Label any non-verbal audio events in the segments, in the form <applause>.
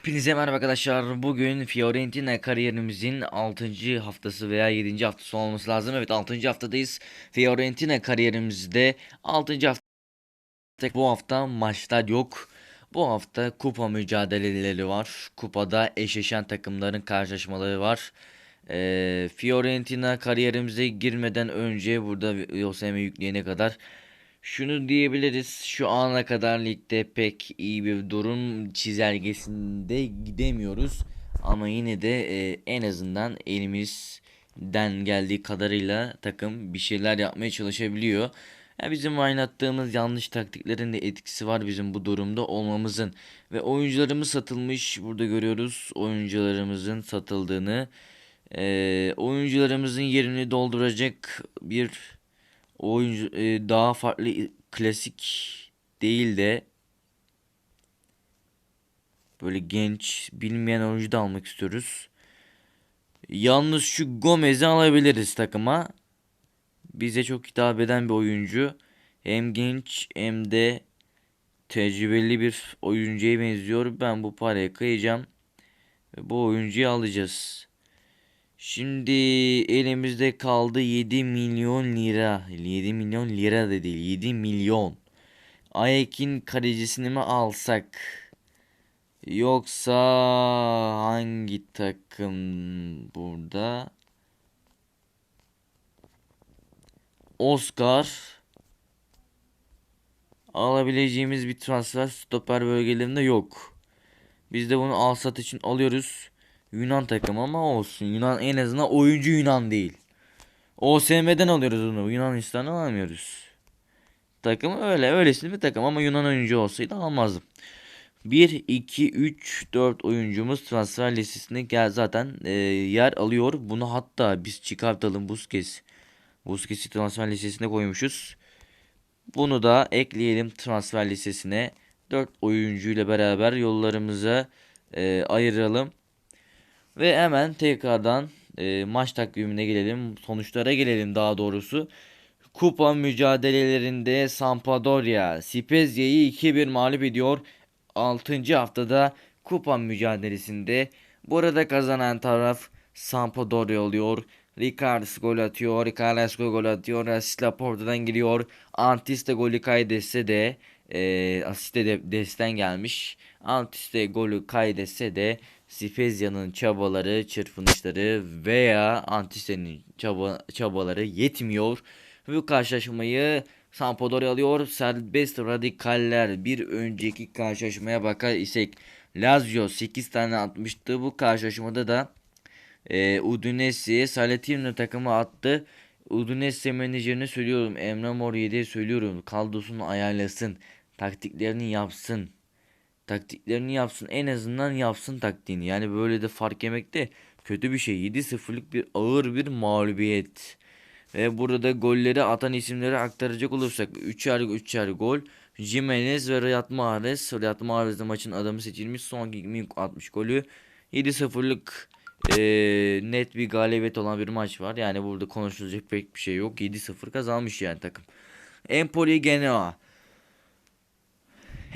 Hepinize merhaba arkadaşlar. Bugün Fiorentina kariyerimizin 6. haftası veya 7. haftası olması lazım. Evet 6. haftadayız. Fiorentina kariyerimizde 6. hafta bu hafta maçlar yok. Bu hafta kupa mücadeleleri var. Kupada eşleşen takımların karşılaşmaları var. Ee, Fiorentina kariyerimize girmeden önce burada Yoseme yükleyene kadar şunu diyebiliriz. Şu ana kadar ligde pek iyi bir durum çizelgesinde gidemiyoruz. Ama yine de e, en azından elimizden geldiği kadarıyla takım bir şeyler yapmaya çalışabiliyor. Ya bizim oynattığımız yanlış taktiklerin de etkisi var bizim bu durumda olmamızın. Ve oyuncularımız satılmış. Burada görüyoruz oyuncularımızın satıldığını. E, oyuncularımızın yerini dolduracak bir oyuncu e, daha farklı klasik değil de böyle genç bilmeyen oyuncu da almak istiyoruz. Yalnız şu Gomez'i alabiliriz takıma. Bize çok hitap eden bir oyuncu. Hem genç hem de tecrübeli bir oyuncuya benziyor. Ben bu paraya kıyacağım. Bu oyuncuyu alacağız. Şimdi elimizde kaldı 7 milyon lira. 7 milyon lira da değil 7 milyon. Ayek'in kalecisini mi alsak? Yoksa hangi takım burada? Oscar alabileceğimiz bir transfer stoper bölgelerinde yok. Biz de bunu al sat için alıyoruz. Yunan takımı ama olsun. Yunan en azından oyuncu Yunan değil. OSM'den alıyoruz onu. Yunanistan'dan almıyoruz. Takım öyle. Öylesine bir takım ama Yunan oyuncu olsaydı almazdım. 1, 2, 3, 4 oyuncumuz transfer listesinde gel zaten e, yer alıyor. Bunu hatta biz çıkartalım Busquets. Busquets'i transfer listesine koymuşuz. Bunu da ekleyelim transfer listesine. 4 oyuncuyla beraber yollarımıza e, ayıralım. Ve hemen tekrardan e, maç takvimine gelelim. Sonuçlara gelelim daha doğrusu. Kupa mücadelelerinde Sampdoria Spezia'yı 2-1 mağlup ediyor. 6. haftada kupa mücadelesinde burada kazanan taraf Sampdoria oluyor. Ricards gol atıyor. Ricards gol atıyor. Asist Laporta'dan giriyor. Antis de golü kaydetse de e, asiste de desten gelmiş. Antis de golü kaydetse de Sipezia'nın çabaları, çırpınışları veya Antisen'in çaba, çabaları yetmiyor. Bu karşılaşmayı Sampdoria alıyor. Serbest radikaller bir önceki karşılaşmaya bakar isek Lazio 8 tane atmıştı. Bu karşılaşmada da e, Udinese Salernitano takımı attı. Udinese menajerine söylüyorum. Emre Mor 7'ye söylüyorum. Kaldosunu ayarlasın. Taktiklerini yapsın taktiklerini yapsın. En azından yapsın taktiğini. Yani böyle de fark yemek de kötü bir şey. 7-0'lık bir ağır bir mağlubiyet. Ve burada golleri atan isimleri aktaracak olursak 3'er 3'er gol. Jimenez ve Riyad Mahrez. Riyad Mahrez de maçın adamı seçilmiş. Son 60 golü. 7-0'lık e, net bir galibiyet olan bir maç var. Yani burada konuşulacak pek bir şey yok. 7-0 kazanmış yani takım. Empoli Genoa.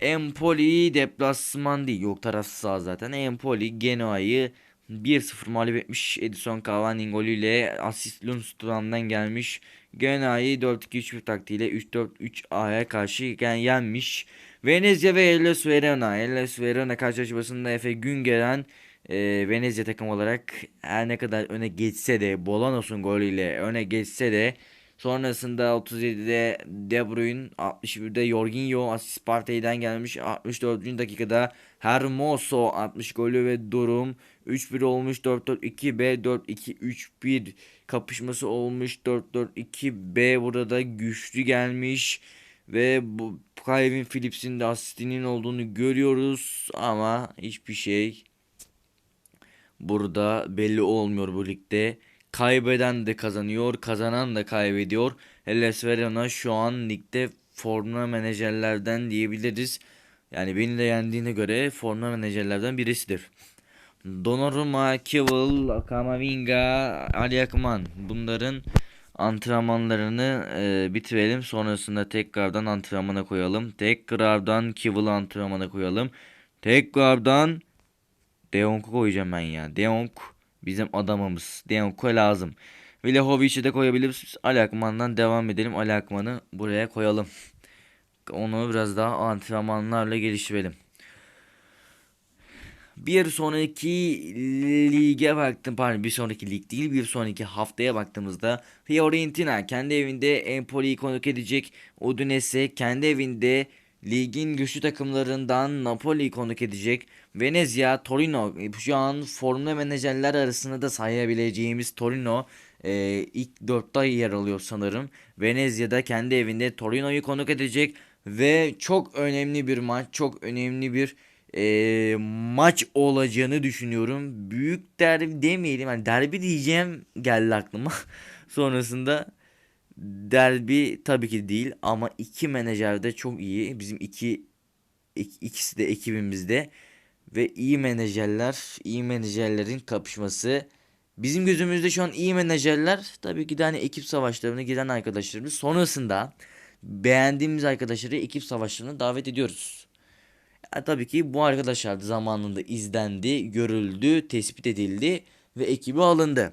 Empoli deplasman değil. Yok tarafsız sağ zaten. Empoli Genoa'yı 1-0 mağlup etmiş. Edison Cavani'nin golüyle asist Lundström'den gelmiş. Genoa'yı 4-2-3-1 taktiğiyle 3-4-3A'ya karşı yenmiş. Venezia ve Hellas Verona. Hellas Verona karşılaşmasında Efe Güngören e, Venezia takım olarak her ne kadar öne geçse de Bolanos'un golüyle öne geçse de Sonrasında 37'de De Bruyne, 61'de Jorginho asist Partey'den gelmiş. 64. dakikada Hermoso 60 golü ve durum 3-1 olmuş. 4-4-2-B 4-2-3-1 kapışması olmuş. 4-4-2-B burada güçlü gelmiş. Ve bu Calvin Phillips'in de asistinin olduğunu görüyoruz. Ama hiçbir şey burada belli olmuyor bu ligde. Kaybeden de kazanıyor, kazanan da kaybediyor. Hellas Verona şu an ligde forma menajerlerden diyebiliriz. Yani beni de yendiğine göre forma menajerlerden birisidir. Donnarumma, Kivil, Kamavinga, Ali Akman bunların antrenmanlarını e, bitirelim. Sonrasında tekrardan antrenmana koyalım. Tekrardan Kivil antrenmana koyalım. Tekrardan De Jong'u koyacağım ben ya. De Jong bizim adamımız. De Jong'u lazım. Vlahovic'i de koyabiliriz. Ali Akman'dan devam edelim. Ali Akman'ı buraya koyalım. Onu biraz daha antrenmanlarla geliştirelim. Bir sonraki lige baktım pardon bir sonraki lig değil bir sonraki haftaya baktığımızda Fiorentina kendi evinde Empoli'yi konuk edecek. Udinese kendi evinde ligin güçlü takımlarından Napoli'yi konuk edecek. Venezia, Torino şu an formda menajerler arasında da sayabileceğimiz Torino e, ilk dörtte yer alıyor sanırım. Venezia'da kendi evinde Torino'yu konuk edecek ve çok önemli bir maç, çok önemli bir e, maç olacağını düşünüyorum. Büyük derbi demeyelim. Yani derbi diyeceğim geldi aklıma. <laughs> Sonrasında derbi tabii ki değil ama iki menajer de çok iyi. Bizim iki, iki ikisi de ekibimizde ve iyi menajerler, iyi menajerlerin kapışması. Bizim gözümüzde şu an iyi menajerler tabii ki de hani ekip savaşlarına giden arkadaşlarımız. Sonrasında beğendiğimiz arkadaşları ekip savaşlarına davet ediyoruz. Ya, tabii ki bu arkadaşlar da zamanında izlendi, görüldü, tespit edildi ve ekibi alındı.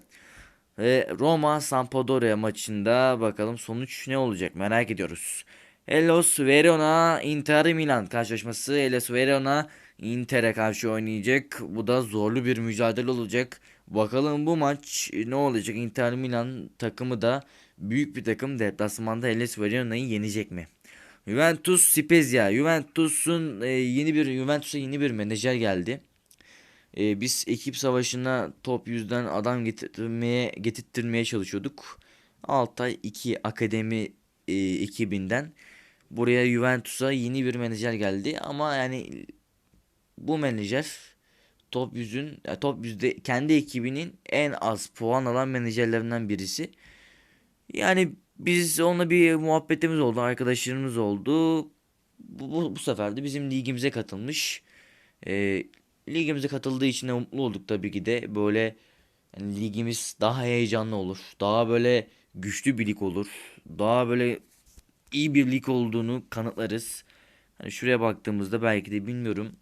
Ve Roma Sampdoria maçında bakalım sonuç ne olacak merak ediyoruz. Hellas Verona Inter Milan karşılaşması. Hellas Verona Inter'e karşı oynayacak. Bu da zorlu bir mücadele olacak. Bakalım bu maç ne olacak? Inter Milan takımı da büyük bir takım deplasmanda Hellas Verona'yı yenecek mi? Juventus Spezia. Juventus'un e, yeni bir Juventus'a yeni bir menajer geldi. E, biz ekip savaşına top yüzden adam getirmeye getirttirmeye çalışıyorduk. Altay 2 akademi e, ekibinden buraya Juventus'a yeni bir menajer geldi ama yani bu menajer top yüzün top yüzde kendi ekibinin en az puan alan menajerlerinden birisi. Yani biz onunla bir muhabbetimiz oldu, arkadaşlarımız oldu. Bu, bu, bu sefer de bizim ligimize katılmış. E, ligimize katıldığı için de mutlu olduk tabii ki de. Böyle yani ligimiz daha heyecanlı olur. Daha böyle güçlü bir lig olur. Daha böyle iyi bir lig olduğunu kanıtlarız. Hani şuraya baktığımızda belki de bilmiyorum.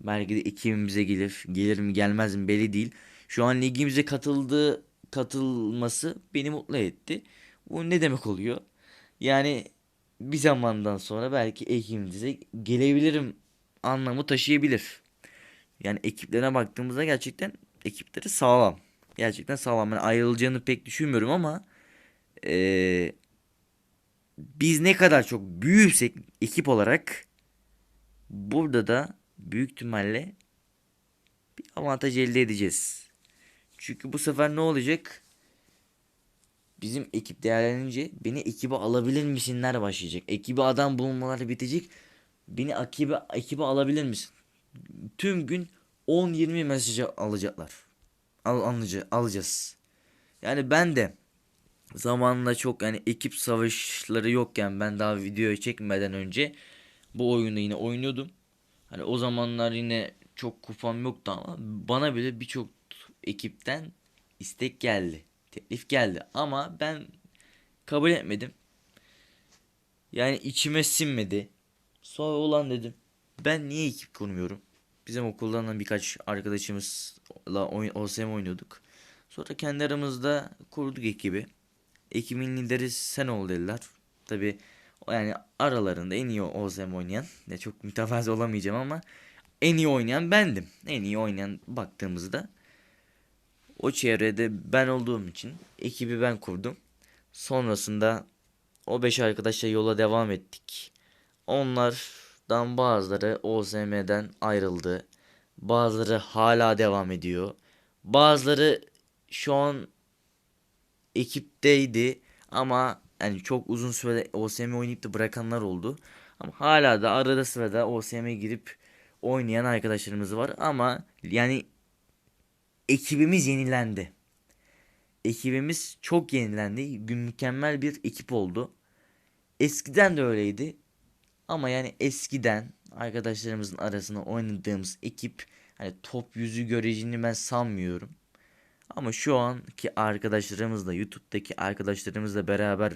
Belki de ekibimize gelir. Gelir mi gelmez mi belli değil. Şu an ligimize katıldığı katılması beni mutlu etti. Bu ne demek oluyor? Yani bir zamandan sonra belki ekibimize gelebilirim anlamı taşıyabilir. Yani ekiplerine baktığımızda gerçekten ekipleri sağlam. Gerçekten sağlam. Yani ayrılacağını pek düşünmüyorum ama ee, biz ne kadar çok büyürsek ekip olarak burada da büyük ihtimalle bir avantaj elde edeceğiz. Çünkü bu sefer ne olacak? Bizim ekip değerlenince beni ekibe alabilir misinler başlayacak. Ekibe adam bulmaları bitecek. Beni ekibe, ekibe alabilir misin? Tüm gün 10-20 mesajı alacaklar. Al, alıcı, alacağız. Yani ben de zamanla çok yani ekip savaşları yokken ben daha videoyu çekmeden önce bu oyunu yine oynuyordum. Hani o zamanlar yine çok kupam yoktu ama bana bile birçok ekipten istek geldi. Teklif geldi ama ben kabul etmedim. Yani içime sinmedi. Sonra olan dedim. Ben niye ekip kurmuyorum? Bizim okuldan da birkaç arkadaşımızla oyun, OSM oynuyorduk. Sonra kendi aramızda kurduk ekibi. Ekibin lideri sen ol dediler. Tabi yani aralarında en iyi OSM oynayan. Ne çok mütevazi olamayacağım ama en iyi oynayan bendim. En iyi oynayan baktığımızda o çevrede ben olduğum için ekibi ben kurdum. Sonrasında o beş arkadaşla yola devam ettik. Onlardan bazıları OSM'den ayrıldı. Bazıları hala devam ediyor. Bazıları şu an ekipteydi ama yani çok uzun sürede OSM oynayıp da bırakanlar oldu. Ama hala da arada sırada OSM'e girip oynayan arkadaşlarımız var ama yani ekibimiz yenilendi. Ekibimiz çok yenilendi. Mükemmel bir ekip oldu. Eskiden de öyleydi. Ama yani eskiden arkadaşlarımızın arasında oynadığımız ekip hani top yüzü göreceğini ben sanmıyorum. Ama şu anki arkadaşlarımızla YouTube'daki arkadaşlarımızla beraber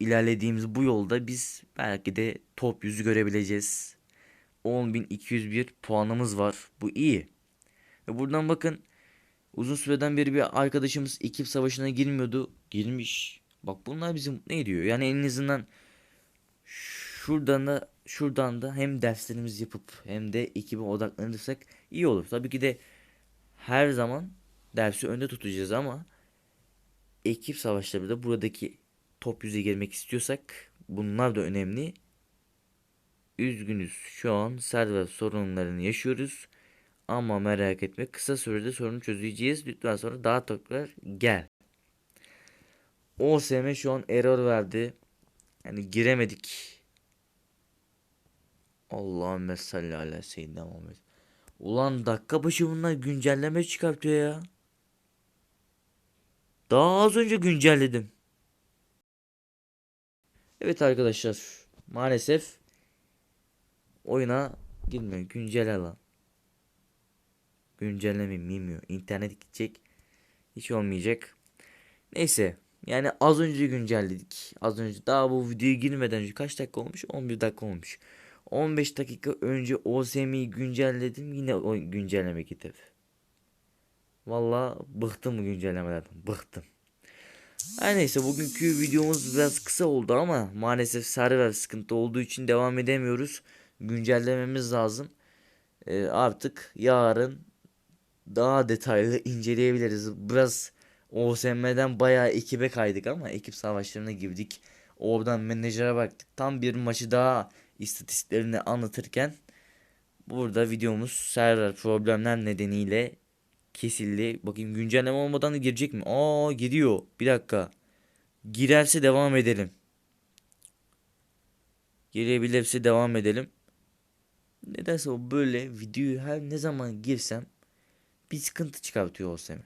ilerlediğimiz bu yolda biz belki de top yüzü görebileceğiz. 10.201 puanımız var. Bu iyi. Ve buradan bakın uzun süreden beri bir arkadaşımız ekip savaşına girmiyordu. Girmiş. Bak bunlar bizi mutlu ediyor. Yani en azından şuradan da şuradan da hem derslerimizi yapıp hem de ekibe odaklanırsak iyi olur. Tabii ki de her zaman dersi önde tutacağız ama ekip savaşlarında buradaki top yüze girmek istiyorsak bunlar da önemli. Üzgünüz şu an server sorunlarını yaşıyoruz. Ama merak etme kısa sürede sorunu çözeceğiz. Lütfen sonra daha tekrar gel. OSM şu an error verdi. Yani giremedik. Allahümme salli ala seyyidina Muhammed. Ulan dakika başı bunlar güncelleme çıkartıyor ya. Daha az önce güncelledim. Evet arkadaşlar. Maalesef oyuna girmiyor. Güncelle lan. Güncelleme bilmiyor. İnternet gidecek. Hiç olmayacak. Neyse. Yani az önce güncelledik. Az önce daha bu videoya girmeden önce kaç dakika olmuş? 11 dakika olmuş. 15 dakika önce OSM'yi güncelledim. Yine o güncelleme getirdi. Valla bıktım güncellemelerden. Bıktım. Her neyse bugünkü videomuz biraz kısa oldu ama maalesef server sıkıntı olduğu için devam edemiyoruz. Güncellememiz lazım. Ee, artık yarın daha detaylı inceleyebiliriz. Biraz OSM'den bayağı ekibe kaydık ama ekip savaşlarına girdik. Oradan menajere baktık. Tam bir maçı daha istatistiklerini anlatırken burada videomuz server problemler nedeniyle kesildi. Bakayım güncelleme olmadan da girecek mi? Aa giriyor. Bir dakika. Girerse devam edelim. Girebilirse devam edelim. Nedense o böyle videoyu her ne zaman girsem bir sıkıntı çıkartıyor OSM.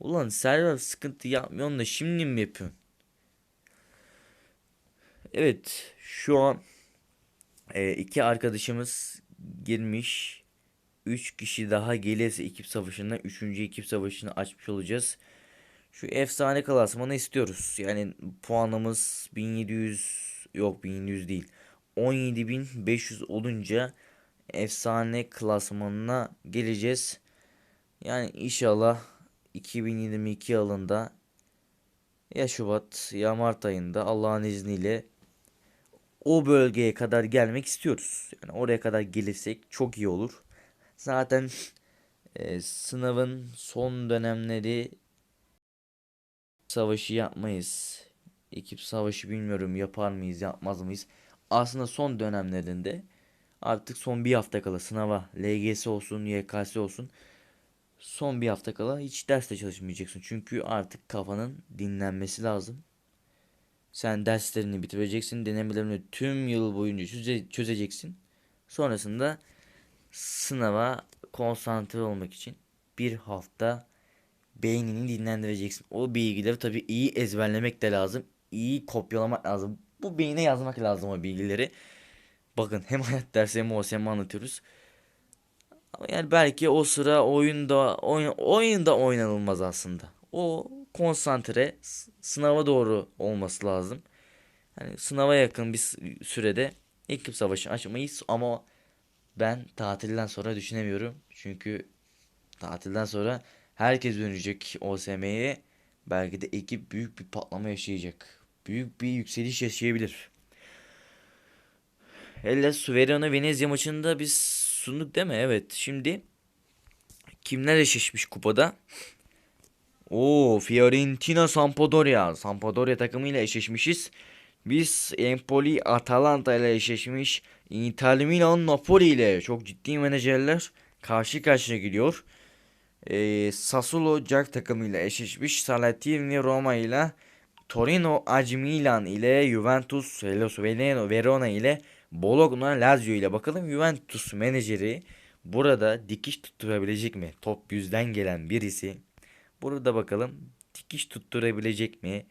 Ulan server sıkıntı yapmıyorsun da şimdi mi yapıyorsun? Evet şu an e, iki arkadaşımız girmiş. Üç kişi daha gelirse ekip savaşında üçüncü ekip savaşını açmış olacağız. Şu efsane klasmanı istiyoruz. Yani puanımız 1700 yok 1700 değil. 17500 olunca efsane klasmanına geleceğiz. Yani inşallah 2022 yılında ya Şubat ya Mart ayında Allah'ın izniyle o bölgeye kadar gelmek istiyoruz. Yani oraya kadar gelirsek çok iyi olur. Zaten e, sınavın son dönemleri savaşı yapmayız. Ekip savaşı bilmiyorum yapar mıyız yapmaz mıyız. Aslında son dönemlerinde artık son bir hafta kala sınava LGS olsun YKS olsun son bir hafta kala hiç derste çalışmayacaksın. Çünkü artık kafanın dinlenmesi lazım. Sen derslerini bitireceksin. Denemelerini tüm yıl boyunca çöze çözeceksin. Sonrasında sınava konsantre olmak için bir hafta beynini dinlendireceksin. O bilgileri tabii iyi ezberlemek de lazım. İyi kopyalamak lazım. Bu beyine yazmak lazım o bilgileri. Bakın hem hayat dersi hem OSM anlatıyoruz. Ama yani belki o sıra oyunda oyun, oyunda oynanılmaz aslında. O konsantre sınava doğru olması lazım. Yani sınava yakın bir sürede ekip savaşı açmayız ama ben tatilden sonra düşünemiyorum. Çünkü tatilden sonra herkes dönecek OSM'ye. Belki de ekip büyük bir patlama yaşayacak. Büyük bir yükseliş yaşayabilir. Hellas Verona Venezia maçında biz sunduk değil mi? Evet. Şimdi kimler eşleşmiş kupada? Oo Fiorentina Sampdoria. Sampdoria takımıyla eşleşmişiz. Biz Empoli Atalanta ile eşleşmiş. Inter Milan Napoli ile çok ciddi menajerler karşı karşıya gidiyor. Ee, Sassuolo Jack takımıyla eşleşmiş. Salernitana Roma ile Torino AC Milan ile Juventus Hellas Verona ile Bologna Lazio ile bakalım Juventus menajeri burada dikiş tutturabilecek mi? Top 100'den gelen birisi. Burada bakalım dikiş tutturabilecek mi?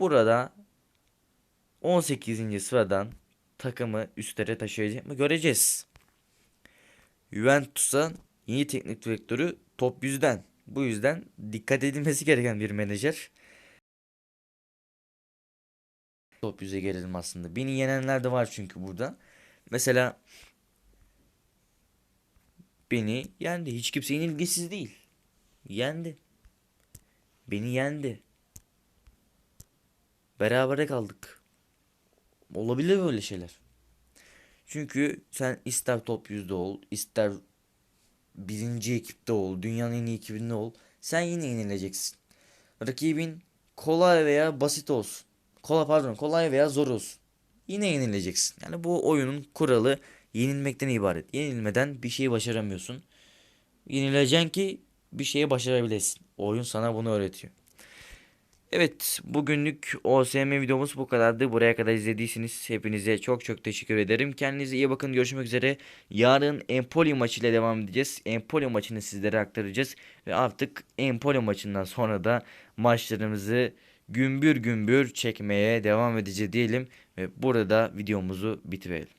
Burada 18. sıradan takımı üstlere taşıyacak mı göreceğiz. Juventus'a yeni teknik direktörü top 100'den. Bu yüzden dikkat edilmesi gereken bir menajer. Top 100'e gelelim aslında. Beni yenenler de var çünkü burada. Mesela beni yendi. Hiç kimse yenilgisiz değil. Yendi. Beni yendi. Berabere kaldık. Olabilir böyle şeyler. Çünkü sen ister top yüzde ol, ister birinci ekipte ol, dünyanın en iyi ekibinde ol. Sen yine yenileceksin. Rakibin kolay veya basit olsun. Kolay pardon, kolay veya zor olsun. Yine yenileceksin. Yani bu oyunun kuralı yenilmekten ibaret. Yenilmeden bir şeyi başaramıyorsun. Yenileceksin ki bir şeyi başarabilesin. Oyun sana bunu öğretiyor. Evet, bugünlük OSM videomuz bu kadardı. Buraya kadar izlediyseniz hepinize çok çok teşekkür ederim. Kendinize iyi bakın. Görüşmek üzere. Yarın Empoli maçıyla devam edeceğiz. Empoli maçını sizlere aktaracağız. Ve artık Empoli maçından sonra da maçlarımızı gümbür gümbür çekmeye devam edeceğiz diyelim. Ve burada videomuzu bitirelim.